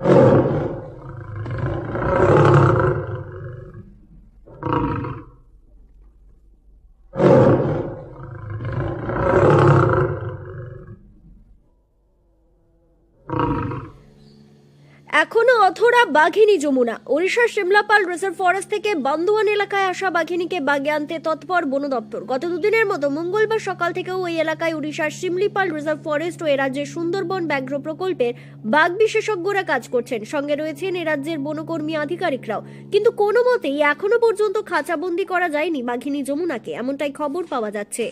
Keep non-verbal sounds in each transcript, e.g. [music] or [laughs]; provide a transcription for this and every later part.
you [laughs] এখনও অথরা বাঘিনী যমুনা। ওড়িশার Simlapal reserve forest থেকে বান্দোয়ান এলাকায় আসা বাঘিনীকে বাগে আনতে তৎপর বন দপ্তর। গত দুদিনের মতো মঙ্গলবার সকাল থেকেও ওই এলাকায় ওড়িশার সিমলিপাল রিজার্ভ ফরেস্ট ও এ রাজ্যের সুন্দরবন ব্যাঘ্র প্রকল্পের বাঘ বিশেষজ্ঞরা কাজ করছেন। সঙ্গে রয়েছেন এ রাজ্যের বনকর্মী আধিকারিকরাও। কিন্তু কোনো মতেই এখনও পর্যন্ত খাঁচাবন্দি করা যায়নি বাঘিনী যমুনাকে। এমনটাই খবর পাওয়া যাচ্ছে।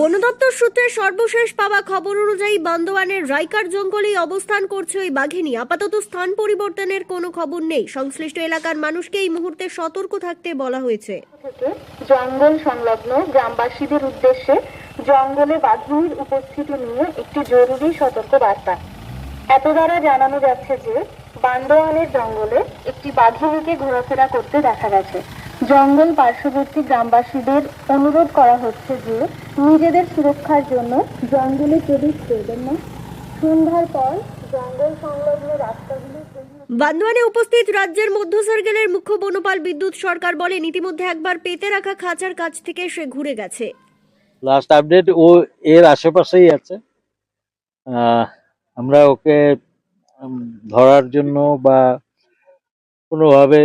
বন দপ্তর সূত্রে সর্বশেষ পাওয়া খবর অনুযায়ী বান্দোয়ানের রাইকার জঙ্গলেই অবস্থান করছে ওই বাঘিনী। আপাতত স্থান পরিবর্তনের কোনো খবর নেই। সংশ্লিষ্ট এলাকার মানুষকে এই মুহূর্তে সতর্ক থাকতে বলা হয়েছে। জঙ্গল সংলগ্ন গ্রামবাসীদের উদ্দেশ্যে জঙ্গলে বাঘিনীর উপস্থিতি নিয়ে একটি জরুরি সতর্ক বার্তা। এত দ্বারা জানানো যাচ্ছে যে, বান্দোয়ানের জঙ্গলে একটি বাঘিনীকে ঘোরাফেরা করতে দেখা গেছে। জঙ্গল পার্শ্ববর্তী গ্রামবাসীদের অনুরোধ করা হচ্ছে যে নিজেদের সুরক্ষার জন্য জঙ্গলে প্রবেশ করবেন না। সন্ধ্যার পর জঙ্গল সংলগ্ন রাস্তাগুলো বান্দোয়ানে উপস্থিত রাজ্যের মধ্য সার্কেলের মুখ্য বনপাল বিদ্যুৎ সরকার বলেন ইতিমধ্যে একবার পেতে রাখা খাঁচার কাছ থেকে সে ঘুরে গেছে। লাস্ট আপডেট ও এর আশেপাশেই আছে। আমরা ওকে ধরার জন্য বা কোনোভাবে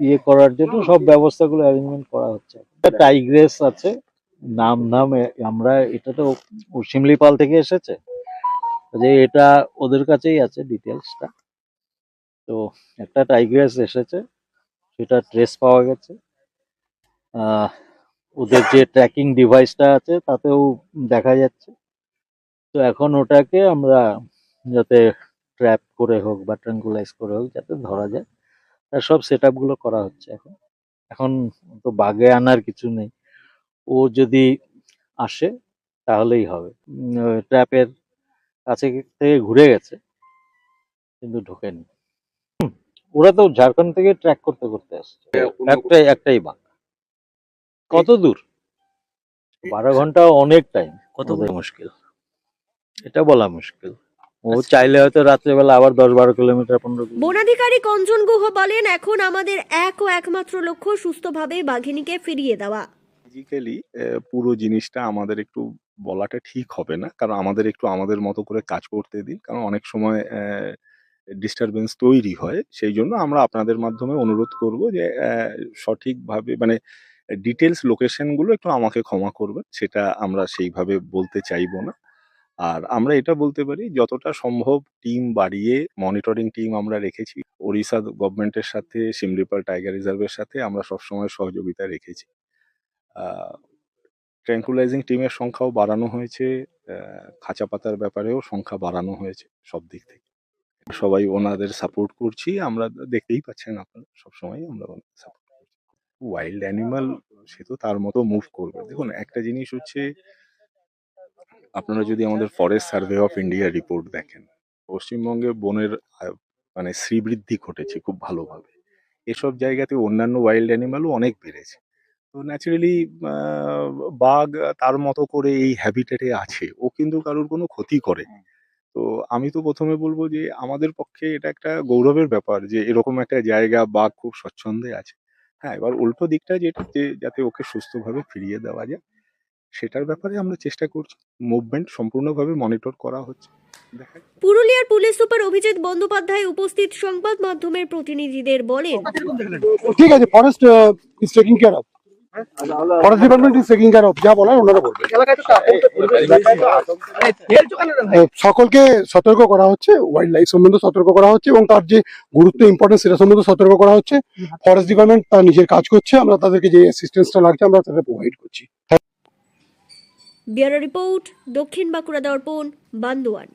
ইয়ে করার জন্য সব ব্যবস্থাগুলো অ্যারেঞ্জমেন্ট করা হচ্ছে। টাইগ্রেস আছে নাম নাম আমরা এটা তো শিমলিপাল থেকে এসেছে। যে এটা ওদের কাছেই আছে ডিটেলসটা তো একটা টাইগ্রেস এসেছে সেটা ট্রেস পাওয়া গেছে। আহ ওদের যে ট্র্যাকিং ডিভাইসটা আছে তাতেও দেখা যাচ্ছে। তো এখন ওটাকে আমরা যাতে ট্র্যাপ করে হোক বা ট্রাঙ্কুলাইজ করে হোক যাতে ধরা যায়। তার সব সেটগুলো করা হচ্ছে এখন। এখন তো বাগে আনার কিছু নেই। ও যদি আসে তাহলেই হবে। ট্র্যাপের কাছে থেকে ঘুরে গেছে কিন্তু ঢোকেনি। ওরা তো ঝাড়খণ্ড থেকে ট্র্যাক করতে করতে আসছে। একটাই একটাই বাঘ। কত দূর? বারো ঘণ্টা অনেক টাইম কত মুশকিল। এটা বলা মুশকিল। ও চাইলে হয়তো রাত্রেবেলা আবার দশ বারো কিলোমিটার পনেরো বনাধিকারী কঞ্চন গুহ বলেন এখন আমাদের এক ও একমাত্র লক্ষ্য সুস্থভাবে বাঘিনীকে ফিরিয়ে দেওয়া। ফিজিক্যালি পুরো জিনিসটা আমাদের একটু বলাটা ঠিক হবে না কারণ আমাদের একটু আমাদের মতো করে কাজ করতে দিন কারণ অনেক সময় ডিস্টারবেন্স তৈরি হয়। সেই জন্য আমরা আপনাদের মাধ্যমে অনুরোধ করব যে সঠিকভাবে মানে ডিটেলস লোকেশনগুলো একটু আমাকে ক্ষমা করবেন সেটা আমরা সেইভাবে বলতে চাইব না। আর আমরা এটা বলতে পারি যতটা সম্ভব টিম বাড়িয়ে মনিটরিং টিম আমরা রেখেছি। ওড়িশা গভর্নমেন্টের সাথে সিমলিপাল টাইগার রিজার্ভের সাথে আমরা সবসময় সহযোগিতা রেখেছি। ট্র্যাঙ্কুলাইজিং টিমের সংখ্যাও বাড়ানো হয়েছে খাঁচা পাতার ব্যাপারেও সংখ্যা বাড়ানো হয়েছে সব দিক থেকে। সবাই ওনাদের সাপোর্ট করছি, আমরা দেখতেই পাচ্ছেন আপনারা, সবসময় আমরা সাপোর্ট করছি। ওয়াইল্ড অ্যানিমাল সে তো তার মতো মুভ করবে। দেখুন, একটা জিনিস হচ্ছে আপনারা যদি আমাদের forest survey of India report দেখেন পশ্চিমবঙ্গে বনের মানে শ্রীবৃদ্ধি ঘটেছে খুব ভালোভাবে। এসব জায়গাতে অন্যান্য ওয়াইল্ড অ্যানিমালও অনেক বেড়েছে। তো ন্যাচারালি বাঘ তার মতো করে এই হ্যাবিটেটে আছে ও কিন্তু কারোর কোনো ক্ষতি করে। তো আমি তো প্রথমে বলব যে আমাদের পক্ষে এটা একটা গৌরবের ব্যাপার যে এরকম একটা জায়গা বাঘ খুব স্বচ্ছন্দে আছে। হ্যাঁ এবার উল্টো দিকটা যেটা যে যাতে ওকে সুস্থভাবে ফিরিয়ে দেওয়া যায়। সেটার ব্যাপারে আমরা চেষ্টা করছি। মুভমেন্ট সম্পূর্ণভাবে মনিটর করা হচ্ছে। পুরুলিয়ার পুলিশ সুপার অভিজিৎ বন্দ্যোপাধ্যায় উপস্থিত সংবাদ মাধ্যমের প্রতিনিধিদের বলেন ঠিক আছে forest is taking care of forest department is taking care of যা বলার ওনারা বলবে সকলকে সতর্ক করা হচ্ছে ওয়াইল্ড লাইফ সম্বন্ধে সতর্ক করা হচ্ছে এবং তার যে গুরুত্ব ইম্পর্টেন্স সেটা সম্বন্ধে সতর্ক করা হচ্ছে। ফরেস্ট ডিপার্টমেন্ট তার নিজের কাজ করছে আমরা তাদেরকে যে অ্যাসিস্ট্যান্সটা লাগছে আমরা তাদের প্রোভাইড করছি। ব্যুরো রিপোর্ট দক্ষিণ বাঁকুড়া দর্পণ বান্দোয়ান।